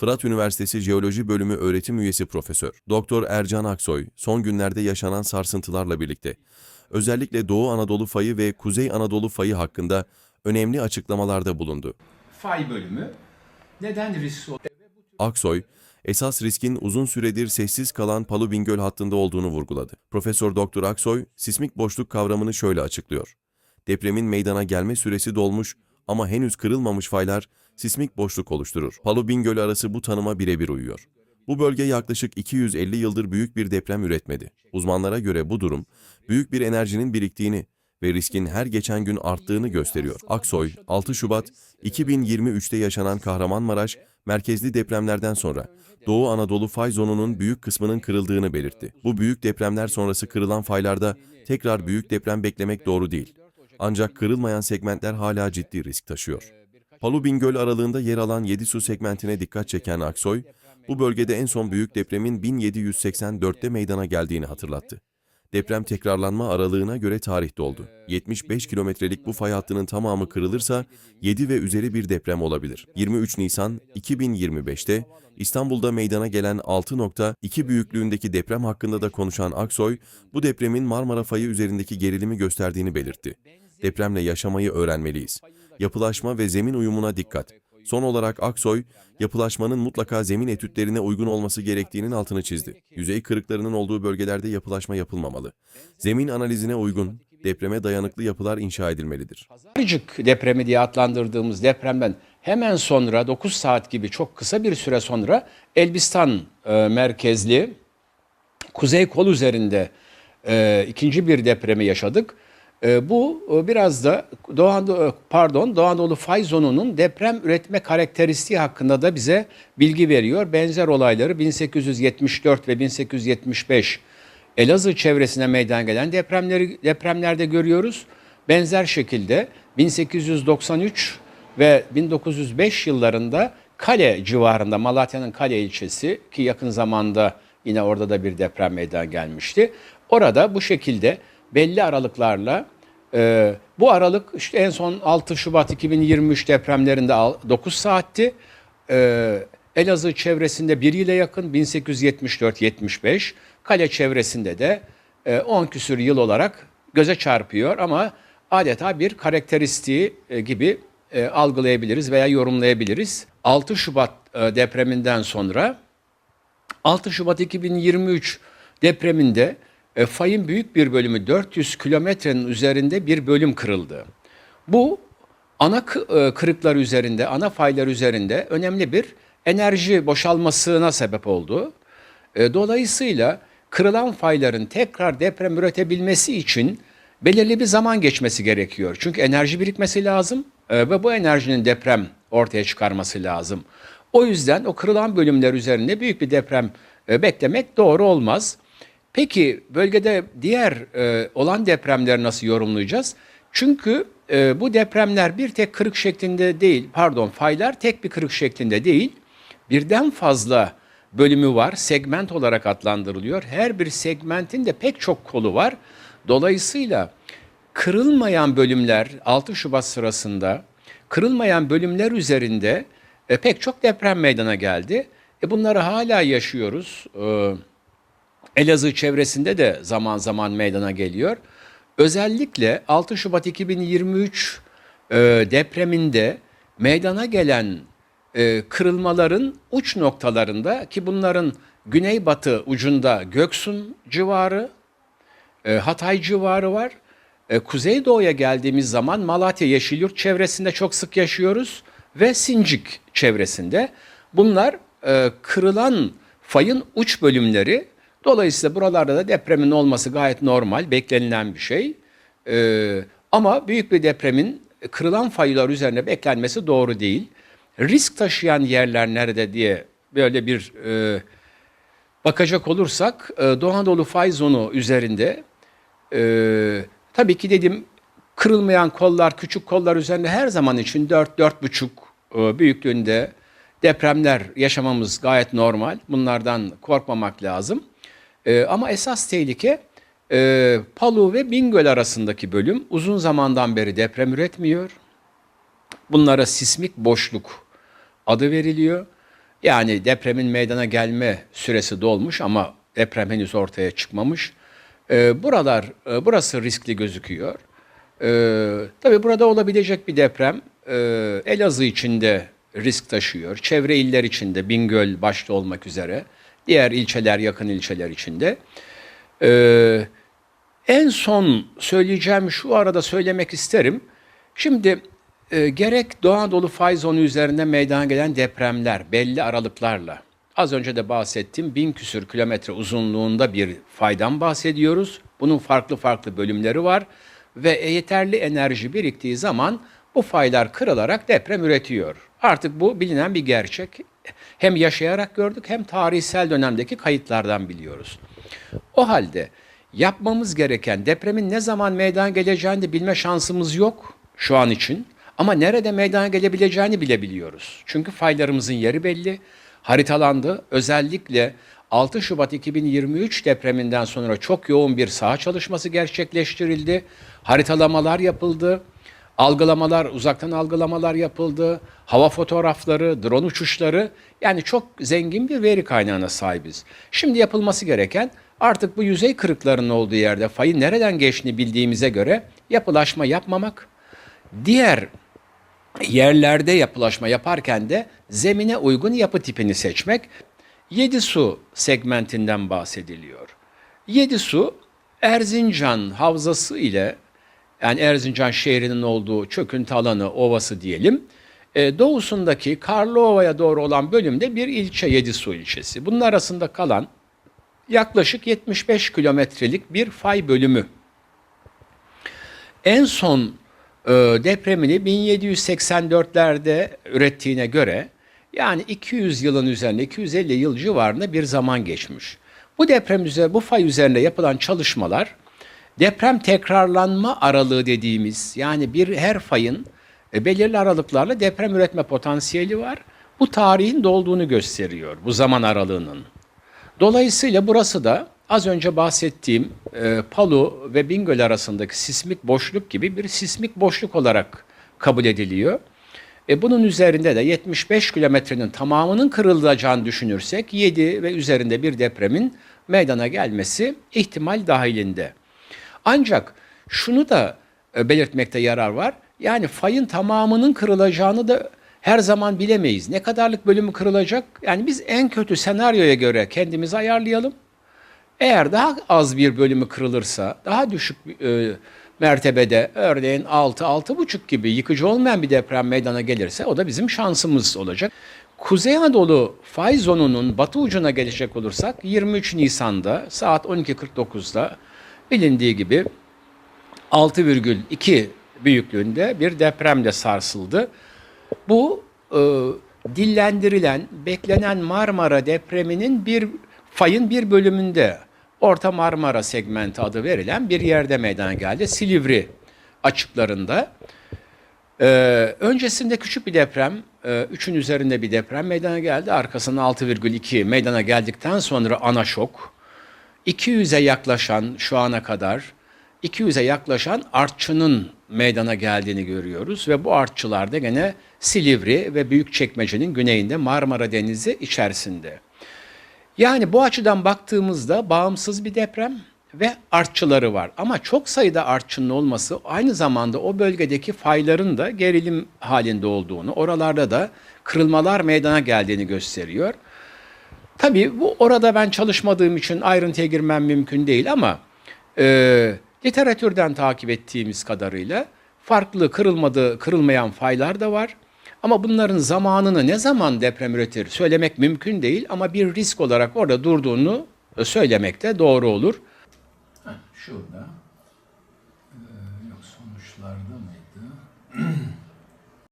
Fırat Üniversitesi Jeoloji Bölümü öğretim üyesi profesör Doktor Ercan Aksoy son günlerde yaşanan sarsıntılarla birlikte özellikle Doğu Anadolu fayı ve Kuzey Anadolu fayı hakkında önemli açıklamalarda bulundu. fay bölümü neden riskli? Aksoy, esas riskin uzun süredir sessiz kalan Palu Bingöl hattında olduğunu vurguladı. Profesör Doktor Aksoy, sismik boşluk kavramını şöyle açıklıyor. Depremin meydana gelme süresi dolmuş ama henüz kırılmamış faylar sismik boşluk oluşturur. Palu Bingöl arası bu tanıma birebir uyuyor. Bu bölge yaklaşık 250 yıldır büyük bir deprem üretmedi. Uzmanlara göre bu durum, büyük bir enerjinin biriktiğini ve riskin her geçen gün arttığını gösteriyor. Aksoy, 6 Şubat 2023'te yaşanan Kahramanmaraş merkezli depremlerden sonra Doğu Anadolu fay zonunun büyük kısmının kırıldığını belirtti. Bu büyük depremler sonrası kırılan faylarda tekrar büyük deprem beklemek doğru değil. Ancak kırılmayan segmentler hala ciddi risk taşıyor. Palu Bingöl aralığında yer alan 7 su segmentine dikkat çeken Aksoy, bu bölgede en son büyük depremin 1784'te meydana geldiğini hatırlattı. Deprem tekrarlanma aralığına göre tarihte oldu. 75 kilometrelik bu fay hattının tamamı kırılırsa 7 ve üzeri bir deprem olabilir. 23 Nisan 2025'te İstanbul'da meydana gelen 6.2 büyüklüğündeki deprem hakkında da konuşan Aksoy, bu depremin Marmara fayı üzerindeki gerilimi gösterdiğini belirtti. Depremle yaşamayı öğrenmeliyiz. Yapılaşma ve zemin uyumuna dikkat. Son olarak Aksoy, yapılaşmanın mutlaka zemin etütlerine uygun olması gerektiğinin altını çizdi. Yüzey kırıklarının olduğu bölgelerde yapılaşma yapılmamalı. Zemin analizine uygun, depreme dayanıklı yapılar inşa edilmelidir. Pazarcık depremi diye adlandırdığımız depremden hemen sonra 9 saat gibi çok kısa bir süre sonra Elbistan e, merkezli kuzey kol üzerinde e, ikinci bir depremi yaşadık. E, bu e, biraz da Doğu Anadolu, pardon Doğu Anadolu deprem üretme karakteristiği hakkında da bize bilgi veriyor. Benzer olayları 1874 ve 1875 Elazığ çevresine meydana gelen depremleri depremlerde görüyoruz. Benzer şekilde 1893 ve 1905 yıllarında Kale civarında Malatya'nın Kale ilçesi ki yakın zamanda yine orada da bir deprem meydana gelmişti. Orada bu şekilde belli aralıklarla e, bu aralık işte en son 6 Şubat 2023 depremlerinde 9 saatti. E, Elazığ çevresinde bir ile yakın 1874-75, kale çevresinde de e, 10 küsür yıl olarak göze çarpıyor ama adeta bir karakteristiği e, gibi e, algılayabiliriz veya yorumlayabiliriz. 6 Şubat e, depreminden sonra 6 Şubat 2023 depreminde e, fayın büyük bir bölümü 400 kilometrenin üzerinde bir bölüm kırıldı. Bu ana e, kırıklar üzerinde, ana faylar üzerinde önemli bir enerji boşalmasına sebep oldu. E, Dolayısıyla kırılan fayların tekrar deprem üretebilmesi için belirli bir zaman geçmesi gerekiyor. Çünkü enerji birikmesi lazım e, ve bu enerjinin deprem ortaya çıkarması lazım. O yüzden o kırılan bölümler üzerinde büyük bir deprem beklemek doğru olmaz. Peki bölgede diğer e, olan depremleri nasıl yorumlayacağız? Çünkü e, bu depremler bir tek kırık şeklinde değil, pardon faylar tek bir kırık şeklinde değil, birden fazla bölümü var, segment olarak adlandırılıyor. Her bir segmentin de pek çok kolu var. Dolayısıyla kırılmayan bölümler 6 Şubat sırasında kırılmayan bölümler üzerinde e, pek çok deprem meydana geldi. E, bunları hala yaşıyoruz. E, Elazığ çevresinde de zaman zaman meydana geliyor. Özellikle 6 Şubat 2023 e, depreminde meydana gelen e, kırılmaların uç noktalarında ki bunların güneybatı ucunda Göksun civarı, e, Hatay civarı var. E, Kuzeydoğu'ya geldiğimiz zaman Malatya Yeşilyurt çevresinde çok sık yaşıyoruz ve Sincik çevresinde. Bunlar e, kırılan fayın uç bölümleri. Dolayısıyla buralarda da depremin olması gayet normal, beklenilen bir şey. E, ama büyük bir depremin kırılan faylar üzerine beklenmesi doğru değil. Risk taşıyan yerler nerede diye böyle bir e, bakacak olursak e, Doğu Anadolu fay zonu üzerinde e, tabii ki dedim kırılmayan kollar, küçük kollar üzerinde her zaman için 4-4,5 e, büyüklüğünde depremler yaşamamız gayet normal. Bunlardan korkmamak lazım. E, ama esas tehlike e, Palu ve Bingöl arasındaki bölüm uzun zamandan beri deprem üretmiyor. Bunlara sismik boşluk adı veriliyor. Yani depremin meydana gelme süresi dolmuş ama deprem henüz ortaya çıkmamış. Ee, buralar, e, burası riskli gözüküyor. Ee, tabii burada olabilecek bir deprem e, Elazığ içinde risk taşıyor. Çevre iller içinde, Bingöl başta olmak üzere, diğer ilçeler, yakın ilçeler içinde. Ee, en son söyleyeceğim şu arada söylemek isterim. Şimdi e, gerek Doğu Anadolu fay zonu üzerinde meydana gelen depremler belli aralıklarla az önce de bahsettiğim bin küsür kilometre uzunluğunda bir faydan bahsediyoruz. Bunun farklı farklı bölümleri var ve yeterli enerji biriktiği zaman bu faylar kırılarak deprem üretiyor. Artık bu bilinen bir gerçek. Hem yaşayarak gördük hem tarihsel dönemdeki kayıtlardan biliyoruz. O halde yapmamız gereken depremin ne zaman meydana geleceğini de bilme şansımız yok şu an için. Ama nerede meydana gelebileceğini bile biliyoruz. Çünkü faylarımızın yeri belli, haritalandı. Özellikle 6 Şubat 2023 depreminden sonra çok yoğun bir saha çalışması gerçekleştirildi. Haritalamalar yapıldı. Algılamalar, uzaktan algılamalar yapıldı. Hava fotoğrafları, drone uçuşları yani çok zengin bir veri kaynağına sahibiz. Şimdi yapılması gereken artık bu yüzey kırıklarının olduğu yerde fayın nereden geçtiğini bildiğimize göre yapılaşma yapmamak. Diğer yerlerde yapılaşma yaparken de zemine uygun yapı tipini seçmek. 7 su segmentinden bahsediliyor. 7 su Erzincan havzası ile yani Erzincan şehrinin olduğu çöküntü alanı ovası diyelim. E, doğusundaki Karlıova'ya doğru olan bölümde bir ilçe Yedisu ilçesi. Bunun arasında kalan yaklaşık 75 kilometrelik bir fay bölümü. En son e, depremini 1784'lerde ürettiğine göre yani 200 yılın üzerinde 250 yıl civarında bir zaman geçmiş. Bu deprem üzerine bu fay üzerinde yapılan çalışmalar deprem tekrarlanma aralığı dediğimiz yani bir her fayın e, belirli aralıklarla deprem üretme potansiyeli var. Bu tarihin dolduğunu gösteriyor bu zaman aralığının. Dolayısıyla burası da az önce bahsettiğim e, Palu ve Bingöl arasındaki sismik boşluk gibi bir sismik boşluk olarak kabul ediliyor. E, bunun üzerinde de 75 kilometrenin tamamının kırılacağını düşünürsek 7 ve üzerinde bir depremin meydana gelmesi ihtimal dahilinde. Ancak şunu da e, belirtmekte yarar var. Yani fayın tamamının kırılacağını da her zaman bilemeyiz. Ne kadarlık bölümü kırılacak? Yani biz en kötü senaryoya göre kendimizi ayarlayalım. Eğer daha az bir bölümü kırılırsa, daha düşük e, mertebede örneğin 6 6,5 gibi yıkıcı olmayan bir deprem meydana gelirse o da bizim şansımız olacak. Kuzey Anadolu fay zonunun batı ucuna gelecek olursak 23 Nisan'da saat 12.49'da bilindiği gibi 6,2 büyüklüğünde bir depremle sarsıldı. Bu e, dillendirilen, beklenen Marmara depreminin bir fayın bir bölümünde Orta Marmara segmenti adı verilen bir yerde meydana geldi. Silivri açıklarında. Ee, öncesinde küçük bir deprem, 3'ün üzerinde bir deprem meydana geldi. Arkasından 6,2 meydana geldikten sonra ana şok. 200'e yaklaşan şu ana kadar 200'e yaklaşan artçının meydana geldiğini görüyoruz ve bu artçılar da gene Silivri ve Büyükçekmece'nin güneyinde Marmara Denizi içerisinde. Yani bu açıdan baktığımızda bağımsız bir deprem ve artçıları var. Ama çok sayıda artçının olması aynı zamanda o bölgedeki fayların da gerilim halinde olduğunu, oralarda da kırılmalar meydana geldiğini gösteriyor. Tabii bu orada ben çalışmadığım için ayrıntıya girmem mümkün değil ama e, literatürden takip ettiğimiz kadarıyla farklı kırılmadı, kırılmayan faylar da var. Ama bunların zamanını ne zaman deprem üretir söylemek mümkün değil ama bir risk olarak orada durduğunu söylemek de doğru olur. Şurada.